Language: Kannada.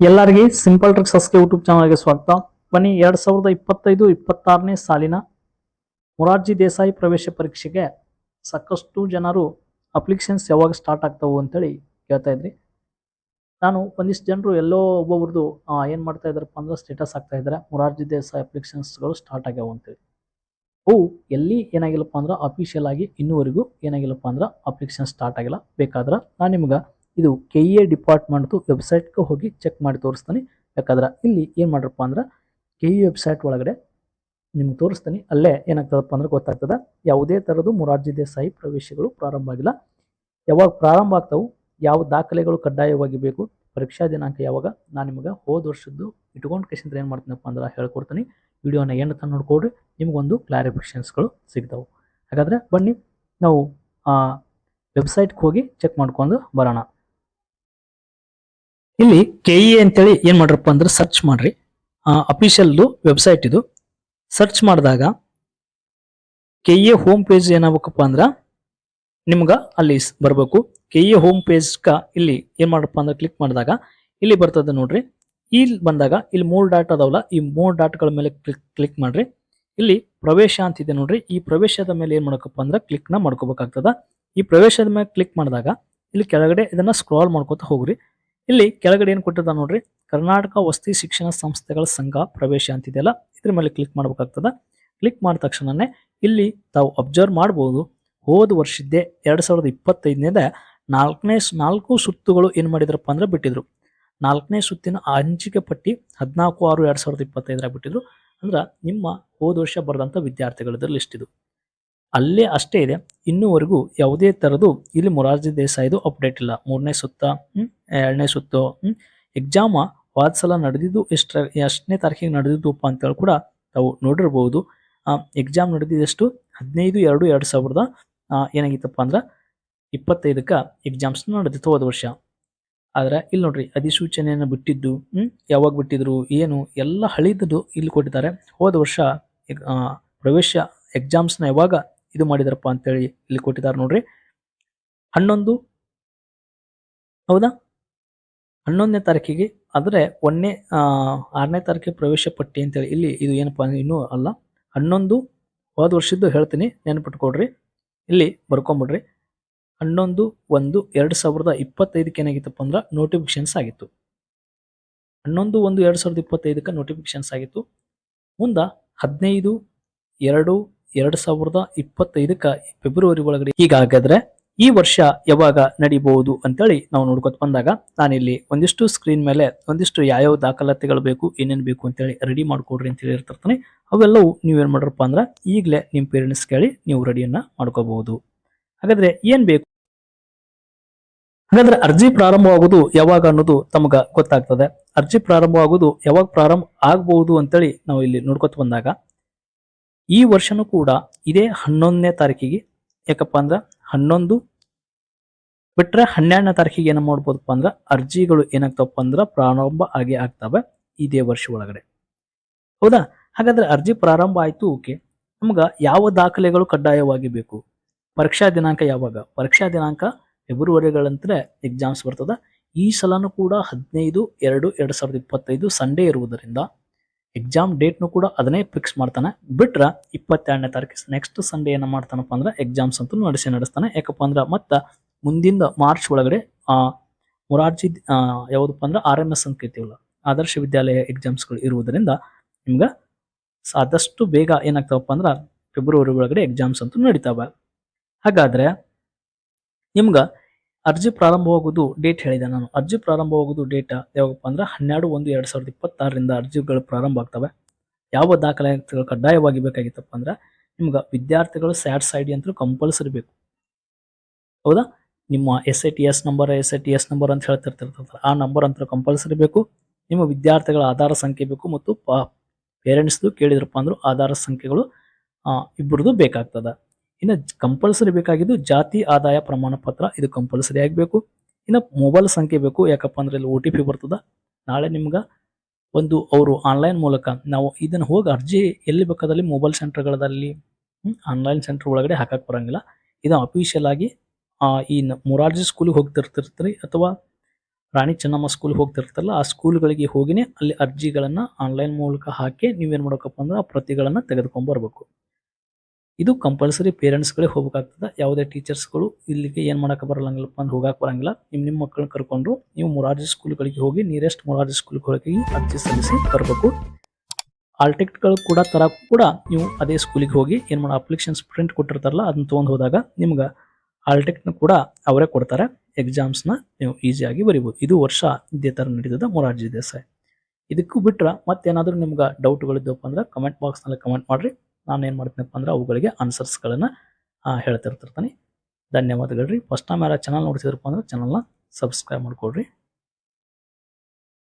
ಎಲ್ಲರಿಗೆ ಸಿಂಪಲ್ ಟ್ರಿಕ್ಸ್ ಹಸ್ಕೆ ಯೂಟ್ಯೂಬ್ ಚಾನಲ್ಗೆ ಸ್ವಾಗತ. ಬನ್ನಿ ಎರಡು ಸಾವಿರದ ಇಪ್ಪತ್ತೈದು ಇಪ್ಪತ್ತಾರನೇ ಸಾಲಿನ ಮೊರಾರ್ಜಿ ದೇಸಾಯಿ ಪ್ರವೇಶ ಪರೀಕ್ಷೆಗೆ ಸಾಕಷ್ಟು ಜನರು ಅಪ್ಲಿಕೇಶನ್ಸ್ ಯಾವಾಗ ಸ್ಟಾರ್ಟ್ ಆಗ್ತಾವು ಅಂತೇಳಿ ಕೇಳ್ತಾ ಇದ್ರಿ. ನಾನು ಒಂದಿಷ್ಟು ಜನರು ಎಲ್ಲೋ ಒಬ್ಬೊಬ್ರದ್ದು ಏನು ಏನ್ ಮಾಡ್ತಾ ಇದ್ದಾರಪ್ಪ ಅಂದ್ರೆ ಸ್ಟೇಟಸ್ ಆಗ್ತಾ ಇದ್ದಾರೆ. ಮೊರಾರ್ಜಿ ದೇಸಾಯಿ ಅಪ್ಲಿಕೇಶನ್ಸ್ಗಳು ಸ್ಟಾರ್ಟ್ ಆಗ್ಯಾವ ಅಂತೇಳಿ. ಅವು ಎಲ್ಲಿ ಏನಾಗಿಲ್ಲಪ್ಪ ಅಂದ್ರೆ ಅಫಿಷಿಯಲ್ ಆಗಿ ಇನ್ನೂವರೆಗೂ ಏನಾಗಿಲ್ಲಪ್ಪ ಅಂದ್ರೆ ಅಪ್ಲಿಕೇಶನ್ ಸ್ಟಾರ್ಟ್ ಆಗಿಲ್ಲ. ಬೇಕಾದ್ರೆ ನಾನು ನಿಮ್ಗೆ ಇದು ಕೆ ಎ ಡಿಪಾರ್ಟ್ಮೆಂಟ್ದು ವೆಬ್ಸೈಟ್ಗೆ ಹೋಗಿ ಚೆಕ್ ಮಾಡಿ ತೋರಿಸ್ತೀನಿ. ಯಾಕಂದ್ರೆ ಇಲ್ಲಿ ಏನು ಮಾಡ್ರಪ್ಪ ಅಂದ್ರೆ ಕೆ ಇ ವೆಬ್ಸೈಟ್ ಒಳಗಡೆ ನಿಮ್ಗೆ ತೋರಿಸ್ತೀನಿ. ಅಲ್ಲೇ ಏನಾಗ್ತದಪ್ಪ ಅಂದ್ರೆ ಗೊತ್ತಾಗ್ತದೆ. ಯಾವುದೇ ಥರದ್ದು ಮೊರಾರ್ಜಿ ದೇಸಾಯಿ ಪ್ರವೇಶಗಳು ಪ್ರಾರಂಭ ಆಗಿಲ್ಲ. ಯಾವಾಗ ಪ್ರಾರಂಭ ಆಗ್ತಾವು, ಯಾವ ದಾಖಲೆಗಳು ಕಡ್ಡಾಯವಾಗಿ ಬೇಕು, ಪರೀಕ್ಷಾ ದಿನಾಂಕ ಯಾವಾಗ, ನಾನು ನಿಮಗೆ ಹೋದ ವರ್ಷದ್ದು ಇಟ್ಕೊಂಡು ಕೇಸಿಂದ ಏನು ಮಾಡ್ತೀನಪ್ಪ ಅಂದ್ರೆ ಹೇಳ್ಕೊಡ್ತೀನಿ. ವಿಡಿಯೋನ ಏನು ತನಕ ನೋಡ್ಕೊಡ್ರಿ ನಿಮಗೊಂದು ಕ್ಲಾರಿಫಿಕೇಶನ್ಸ್ಗಳು ಸಿಗ್ತಾವೆ. ಹಾಗಾದರೆ ಬನ್ನಿ, ನಾವು ವೆಬ್ಸೈಟ್ಗೆ ಹೋಗಿ ಚೆಕ್ ಮಾಡ್ಕೊಂಡು ಬರೋಣ. ಇಲ್ಲಿ ಕೆ ಇ ಅಂತೇಳಿ ಏನು ಮಾಡ್ರಪ್ಪ ಅಂದ್ರೆ ಸರ್ಚ್ ಮಾಡ್ರಿ. ಅಫಿಷಿಯಲ್ದು ವೆಬ್ಸೈಟ್ ಇದು. ಸರ್ಚ್ ಮಾಡಿದಾಗ ಕೆ ಇ ಹೋಮ್ ಪೇಜ್ ಏನಾಗಬೇಕಪ್ಪ ಅಂದ್ರೆ ನಿಮ್ಗೆ ಅಲ್ಲಿ ಬರಬೇಕು. ಕೆ ಇ ಹೋಮ್ ಪೇಜ್ಕ ಇಲ್ಲಿ ಏನು ಮಾಡಪ್ಪ ಅಂದ್ರೆ ಕ್ಲಿಕ್ ಮಾಡಿದಾಗ ಇಲ್ಲಿ ಬರ್ತದೆ ನೋಡ್ರಿ. ಇಲ್ಲಿ ಬಂದಾಗ ಇಲ್ಲಿ ಮೂರು ಡಾಟ್ ಅದಾವಲ್ಲ, ಈ ಮೂರು ಡಾಟ್ಗಳ ಮೇಲೆ ಕ್ಲಿಕ್ ಕ್ಲಿಕ್ ಮಾಡ್ರಿ. ಇಲ್ಲಿ ಪ್ರವೇಶ ಅಂತಿದೆ ನೋಡ್ರಿ. ಈ ಪ್ರವೇಶದ ಮೇಲೆ ಏನು ಮಾಡಬೇಕಪ್ಪ ಅಂದ್ರೆ ಕ್ಲಿಕ್ನ ಮಾಡ್ಕೋಬೇಕಾಗ್ತದ. ಈ ಪ್ರವೇಶದ ಮೇಲೆ ಕ್ಲಿಕ್ ಮಾಡಿದಾಗ ಇಲ್ಲಿ ಕೆಳಗಡೆ ಇದನ್ನ ಸ್ಕ್ರಾಲ್ ಮಾಡ್ಕೋತಾ ಹೋಗ್ರಿ. ಇಲ್ಲಿ ಕೆಳಗಡೆ ಏನು ಕೊಟ್ಟಿದ್ದ ನೋಡ್ರಿ? ಕರ್ನಾಟಕ ವಸತಿ ಶಿಕ್ಷಣ ಸಂಸ್ಥೆಗಳ ಸಂಘ ಪ್ರವೇಶ ಅಂತಿದೆಯಲ್ಲ, ಇದ್ರ ಮೇಲೆ ಕ್ಲಿಕ್ ಮಾಡ್ಬೇಕಾಗ್ತದ. ಕ್ಲಿಕ್ ಮಾಡಿದ ತಕ್ಷಣನೇ ಇಲ್ಲಿ ತಾವು ಅಬ್ಸರ್ವ್ ಮಾಡ್ಬೋದು, ಹೋದ ವರ್ಷದ್ದೇ ಎರಡು ಸಾವಿರದ ಇಪ್ಪತ್ತೈದನೇದ ನಾಲ್ಕನೇ ನಾಲ್ಕು ಸುತ್ತುಗಳು ಏನ್ ಮಾಡಿದ್ರಪ್ಪ ಅಂದ್ರೆ ಬಿಟ್ಟಿದ್ರು. ನಾಲ್ಕನೇ ಸುತ್ತಿನ ಹಂಚಿಕೆ ಪಟ್ಟಿ ಹದಿನಾಲ್ಕು ಆರು ಎರಡು ಸಾವಿರದ ಇಪ್ಪತ್ತೈದರಾಗ ಬಿಟ್ಟಿದ್ರು. ಅಂದ್ರೆ ನಿಮ್ಮ ಹೋದ ವರ್ಷ ಬರೆದಂತ ವಿದ್ಯಾರ್ಥಿಗಳದ್ದು ಲಿಸ್ಟ್ ಇದು. ಅಲ್ಲೇ ಅಷ್ಟೇ ಇದೆ. ಇನ್ನೂವರೆಗೂ ಯಾವುದೇ ಥರದ್ದು ಇಲ್ಲಿ ಮೊರಾರ್ಜಿ ದೇಸಾಯಿದು ಅಪ್ಡೇಟ್ ಇಲ್ಲ. ಮೂರನೇ ಸುತ್ತ ಎರಡನೇ ಸುತ್ತು ಎಕ್ಸಾಮ ಹೋದ ಸಲ ನಡೆದಿದ್ದು ಎಷ್ಟರ, ಎಷ್ಟನೇ ತಾರೀಕಿಗೆ ನಡೆದಿದ್ದಪ್ಪ ಅಂತೇಳಿ ಕೂಡ ತಾವು ನೋಡಿರ್ಬೋದು. ಎಕ್ಸಾಮ್ ನಡೆದಿದ್ದೆಷ್ಟು? ಹದಿನೈದು, ಎರಡು ಎರಡು ಸಾವಿರದ ಏನಾಗಿತ್ತಪ್ಪ ಅಂದ್ರೆ ಇಪ್ಪತ್ತೈದಕ್ಕೆ ಎಕ್ಸಾಮ್ಸ್ ನಡೆದಿತ್ತು ಹೋದ ವರ್ಷ. ಆದ್ರೆ ಇಲ್ಲಿ ನೋಡ್ರಿ, ಅಧಿಸೂಚನೆಯನ್ನು ಬಿಟ್ಟಿದ್ದು ಯಾವಾಗ ಬಿಟ್ಟಿದ್ರು, ಏನು, ಎಲ್ಲ ಹಳಿದ್ದು ಇಲ್ಲಿ ಕೊಟ್ಟಿದ್ದಾರೆ. ಹೋದ ವರ್ಷ ಪ್ರವೇಶ ಎಕ್ಸಾಮ್ಸ್ನ ಯಾವಾಗ ಇದು ಮಾಡಿದಾರಪ್ಪ ಅಂತೇಳಿ ಇಲ್ಲಿ ಕೊಟ್ಟಿದ್ದಾರೆ ನೋಡ್ರಿ. ಹನ್ನೊಂದು ಹೌದಾ? ಹನ್ನೊಂದನೇ ತಾರೀಕಿಗೆ, ಆದರೆ ಒಂದನೇ ಆರನೇ ತಾರೀಕಿಗೆ ಪ್ರವೇಶ ಪಟ್ಟಿ ಅಂತೇಳಿ. ಇಲ್ಲಿ ಇದು ಏನಪ್ಪ ಇನ್ನೂ ಅಲ್ಲ. ಹನ್ನೊಂದು, ಹೋದ ವರ್ಷದ್ದು ಹೇಳ್ತೀನಿ ನೆನಪಿಟ್ಕೊಡ್ರಿ ಇಲ್ಲಿ ಬರ್ಕೊಂಬಿಡ್ರಿ. ಹನ್ನೊಂದು, ಒಂದು, ಎರಡು ಸಾವಿರದ ಇಪ್ಪತ್ತೈದಕ್ಕೆ ಏನಾಗಿತ್ತಪ್ಪ ಅಂದ್ರೆ ನೋಟಿಫಿಕೇಶನ್ಸ್ ಆಗಿತ್ತು. ಹನ್ನೊಂದು, ಒಂದು, ಎರಡು ಸಾವಿರದ ಇಪ್ಪತ್ತೈದಕ್ಕೆ ನೋಟಿಫಿಕೇಶನ್ಸ್ ಆಗಿತ್ತು. ಮುಂದೆ ಹದಿನೈದು, ಎರಡು ಎರಡು ಸಾವಿರದ ಇಪ್ಪತ್ತೈದಕ್ಕೆ ಫೆಬ್ರವರಿ ಒಳಗಡೆ. ಹೀಗಾಗಾದ್ರೆ ಈ ವರ್ಷ ಯಾವಾಗ ನಡಿಬಹುದು ಅಂತೇಳಿ ನಾವು ನೋಡ್ಕೊತ ಬಂದಾಗ ನಾನಿಲ್ಲಿ ಒಂದಿಷ್ಟು ಸ್ಕ್ರೀನ್ ಮೇಲೆ ಒಂದಿಷ್ಟು ಯಾವ್ಯಾವ ದಾಖಲಾತಿಗಳು ಬೇಕು, ಏನೇನು ಬೇಕು ಅಂತೇಳಿ ರೆಡಿ ಮಾಡ್ಕೊಡ್ರಿ ಅಂತ ಹೇಳಿರ್ತಿರ್ತಾನೆ ಅವೆಲ್ಲವೂ ನೀವೇನ್ ಮಾಡ್ರಪ್ಪ ಅಂದ್ರೆ ಈಗಲೇ ನಿಮ್ಮ ಪೇರೆಂಟ್ಸ್ ಕೇಳಿ ನೀವು ರೆಡಿಯನ್ನ ಮಾಡ್ಕೋಬಹುದು. ಹಾಗಾದ್ರೆ ಏನ್ ಬೇಕು? ಹಾಗಾದ್ರೆ ಅರ್ಜಿ ಪ್ರಾರಂಭವಾಗುವುದು ಯಾವಾಗ ಅನ್ನೋದು ತಮಗ ಗೊತ್ತಾಗ್ತದೆ. ಅರ್ಜಿ ಪ್ರಾರಂಭವಾಗುವುದು ಯಾವಾಗ ಪ್ರಾರಂಭ ಆಗ್ಬಹುದು ಅಂತೇಳಿ ನಾವು ಇಲ್ಲಿ ನೋಡ್ಕೊತ ಬಂದಾಗ ಈ ವರ್ಷನೂ ಕೂಡ ಇದೇ ಹನ್ನೊಂದನೇ ತಾರೀಕಿಗೆ, ಯಾಕಪ್ಪ ಅಂದ್ರೆ ಹನ್ನೊಂದು ಬಿಟ್ರೆ ಹನ್ನೆರಡನೇ ತಾರೀಕಿಗೆ ಏನ ಮಾಡ್ಬೋದಪ್ಪ ಅಂದ್ರೆ ಅರ್ಜಿಗಳು ಏನಾಗ್ತಾವಪ್ಪ ಅಂದ್ರೆ ಪ್ರಾರಂಭ ಆಗಿ ಆಗ್ತವೆ ಇದೇ ವರ್ಷ ಒಳಗಡೆ. ಹೌದಾ? ಹಾಗಾದ್ರೆ ಅರ್ಜಿ ಪ್ರಾರಂಭ ಆಯ್ತು, ಓಕೆ. ನಮ್ಗ ಯಾವ ದಾಖಲೆಗಳು ಕಡ್ಡಾಯವಾಗಿ ಬೇಕು ಪರೀಕ್ಷಾ ದಿನಾಂಕ ಯಾವಾಗ? ಪರೀಕ್ಷಾ ದಿನಾಂಕ ಫೆಬ್ರವರಿಗಳಂತಲೇ ಎಕ್ಸಾಮ್ಸ್ ಬರ್ತದ. ಈ ಸಲನೂ ಕೂಡ ಹದಿನೈದು, ಎರಡು, ಎರಡ್ ಸಾವಿರದ ಇಪ್ಪತ್ತೈದು ಸಂಡೇ ಇರುವುದರಿಂದ ಎಕ್ಸಾಮ್ ಡೇಟ್ನು ಕೂಡ ಅದನ್ನೇ ಫಿಕ್ಸ್ ಮಾಡ್ತಾನೆ. ಬಿಟ್ರೆ ಇಪ್ಪತ್ತೆರಡನೇ ತಾರೀಕು ನೆಕ್ಸ್ಟ್ ಸಂಡೇ ಏನ ಮಾಡ್ತಾನಪ್ಪ ಅಂದ್ರೆ ಎಕ್ಸಾಮ್ಸ್ ಅಂತೂ ನಡೆಸಿ ನಡೆಸ್ತಾನೆ. ಯಾಕಪ್ಪ ಅಂದ್ರೆ ಮತ್ತೆ ಮುಂದಿನ ಮಾರ್ಚ್ ಒಳಗಡೆ, ಆ ಮೊರಾರ್ಜಿ ಯಾವುದಪ್ಪ ಅಂದ್ರೆ ಆರ್ ಎಂ ಎಸ್ ಅಂತ ಕೇಳ್ತೀವಲ್ಲ ಆದರ್ಶ ವಿದ್ಯಾಲಯ ಎಕ್ಸಾಮ್ಸ್ಗಳು ಇರುವುದರಿಂದ ನಿಮ್ಗೆ ಆದಷ್ಟು ಬೇಗ ಏನಾಗ್ತಾವಪ್ಪ ಅಂದ್ರೆ ಫೆಬ್ರವರಿ ಒಳಗಡೆ ಎಕ್ಸಾಮ್ಸ್ ಅಂತೂ ನಡೀತಾವೆ. ಹಾಗಾದ್ರೆ ನಿಮ್ಗ ಅರ್ಜಿ ಪ್ರಾರಂಭವಾಗುವುದು ಡೇಟ್ ಹೇಳಿದೆ ನಾನು. ಅರ್ಜಿ ಪ್ರಾರಂಭವಾಗುವುದು ಡೇಟ್ ಯಾವಾಗಪ್ಪ ಅಂದ್ರೆ ಹನ್ನೆರಡು ಒಂದು ಎರಡು ಸಾವಿರದ ಇಪ್ಪತ್ತಾರರಿಂದ ಅರ್ಜಿಗಳು ಪ್ರಾರಂಭ ಆಗ್ತವೆ. ಯಾವ ದಾಖಲಾತಿಗಳು ಕಡ್ಡಾಯವಾಗಿ ಬೇಕಾಗಿತ್ತಪ್ಪ ಅಂದ್ರೆ ನಿಮ್ಗೆ ವಿದ್ಯಾರ್ಥಿಗಳು ಸ್ಯಾಡ್ ಐ ಡಿ ಅಂತೂ ಕಂಪಲ್ಸರಿ ಬೇಕು. ಹೌದಾ? ನಿಮ್ಮ S I T S number S I T S number ಅಂತ ಹೇಳ್ತಿರ್ತಿರ್ತಾರೆ ಆ ನಂಬರ್ ಅಂತ ಕಂಪಲ್ಸರಿ ಬೇಕು. ನಿಮ್ಮ ವಿದ್ಯಾರ್ಥಿಗಳ ಆಧಾರ ಸಂಖ್ಯೆ ಬೇಕು ಮತ್ತು ಪೇರೆಂಟ್ಸ್ದು ಕೇಳಿದ್ರಪ್ಪ ಅಂದ್ರು ಆಧಾರ ಸಂಖ್ಯೆಗಳು ಇಬ್ಬರದು ಬೇಕಾಗ್ತದ. ಇನ್ನು ಕಂಪಲ್ಸರಿ ಬೇಕಾಗಿದ್ದು ಜಾತಿ, ಆದಾಯ, ಪ್ರಮಾಣ ಪತ್ರ, ಇದು ಕಂಪಲ್ಸರಿ ಆಗಬೇಕು. ಇನ್ನು ಮೊಬೈಲ್ ಸಂಖ್ಯೆ ಬೇಕು. ಯಾಕಪ್ಪ ಅಂದ್ರೆ ಇಲ್ಲಿ ಒ ಟಿ ಪಿ ಬರ್ತದ. ನಾಳೆ ನಿಮ್ಗೆ ಒಂದು ಅವರು ಆನ್ಲೈನ್ ಮೂಲಕ ನಾವು ಇದನ್ನ ಹೋಗಿ ಅರ್ಜಿ ಎಲ್ಲಿ ಬೇಕಾದಲ್ಲಿ ಮೊಬೈಲ್ ಸೆಂಟರ್ಗಳಲ್ಲಿ ಆನ್ಲೈನ್ ಸೆಂಟರ್ ಒಳಗಡೆ ಹಾಕಕ್ಕೆ ಬರಂಗಿಲ್ಲ. ಇದು ಅಫಿಷಿಯಲ್ ಆಗಿ ಈ ಮೊರಾರ್ಜಿ ಸ್ಕೂಲಿಗೆ ಹೋಗ್ತಿರ್ತಿರ್ತೀರಿ ಅಥವಾ ರಾಣಿ ಚೆನ್ನಮ್ಮ ಸ್ಕೂಲ್ ಹೋಗ್ತಿರ್ತಾರಲ್ಲ, ಆ ಸ್ಕೂಲ್ಗಳಿಗೆ ಹೋಗಿನೇ ಅಲ್ಲಿ ಅರ್ಜಿಗಳನ್ನು ಆನ್ಲೈನ್ ಮೂಲಕ ಹಾಕಿ ನೀವೇನು ಮಾಡೋಕಪ್ಪ ಅಂದ್ರೆ ಆ ಪ್ರತಿಗಳನ್ನು ತೆಗೆದುಕೊಂಡ್ ಬರ್ಬೇಕು. ಇದು ಕಂಪಲ್ಸರಿ ಪೇರೆಂಟ್ಸ್ಗಳೇ ಹೋಗ್ಬೇಕಾಗ್ತದೆ. ಯಾವುದೇ ಟೀಚರ್ಸ್ಗಳು ಇಲ್ಲಿಗೆ ಏನು ಮಾಡೋಕೆ ಬರಲ್ಲಂಗಿಲ್ಲಪ್ಪ ಅಂದ್ರೆ ಹೋಗಕ್ಕೆ ಬರಂಗಿಲ್ಲ. ನಿಮ್ಮ ನಿಮ್ಮ ಮಕ್ಕಳನ್ನ ಕರ್ಕೊಂಡು ನೀವು ಮೊರಾರ್ಜಿ ಸ್ಕೂಲ್ಗಳಿಗೆ ಹೋಗಿ ನಿಯರೆಸ್ಟ್ ಮೊರಾರ್ಜಿ ಸ್ಕೂಲ್ಗೆ ಹೋಗಿ ಅರ್ಜಿ ಸಲ್ಲಿಸಿ ಬರಬೇಕು ಆಲ್ ಟಿಕೆಟ್ಗಳು ಕೂಡ ತರ ಕೂಡ ನೀವು ಅದೇ ಸ್ಕೂಲಿಗೆ ಹೋಗಿ ಏನ್ ಮಾಡೋ ಅಪ್ಲಿಕೇಶನ್ಸ್ ಪ್ರಿಂಟ್ ಕೊಟ್ಟಿರ್ತಾರಲ್ಲ, ಅದನ್ನ ತೊಗೊಂಡು ಹೋದಾಗ ನಿಮ್ಗೆ ನ ಕೂಡ ಅವರೇ ಕೊಡ್ತಾರೆ. ಎಕ್ಸಾಮ್ಸ್ನ ನೀವು ಈಸಿಯಾಗಿ ಬರಿಬೋದು. ಇದು ವರ್ಷ ಇದೇ ಥರ ನಡೀತದೆ ಮೊರಾರ್ಜಿ ದೇಸಾಯಿ. ಇದಕ್ಕೂ ಬಿಟ್ರೆ ಮತ್ತೇನಾದರೂ ನಿಮ್ಗೆ ಡೌಟ್ಗಳಿದ್ದಪ್ಪ ಅಂದ್ರೆ ಕಮೆಂಟ್ ಬಾಕ್ಸ್ನಲ್ಲಿ ಕಮೆಂಟ್ ಮಾಡಿರಿ. ನಾನು ಏನು ಮಾಡ್ತೀನಪ್ಪ ಅಂದ್ರೆ ಅವುಗಳಿಗೆ ಆನ್ಸರ್ಸ್ಗಳನ್ನು ಹೇಳ್ತಿರ್ತಿರ್ತೀನಿ ಧನ್ಯವಾದಗಳು ರೀ. ಫಸ್ಟ್ ಟೈಮ್ ಯಾರು ಚಾನಲ್ ನೋಡ್ತಿದ್ರಪ್ಪ ಅಂದ್ರೆ ಚಾನಲ್ನ ಸಬ್ಸ್ಕ್ರೈಬ್ ಮಾಡ್ಕೊಳ್ರಿ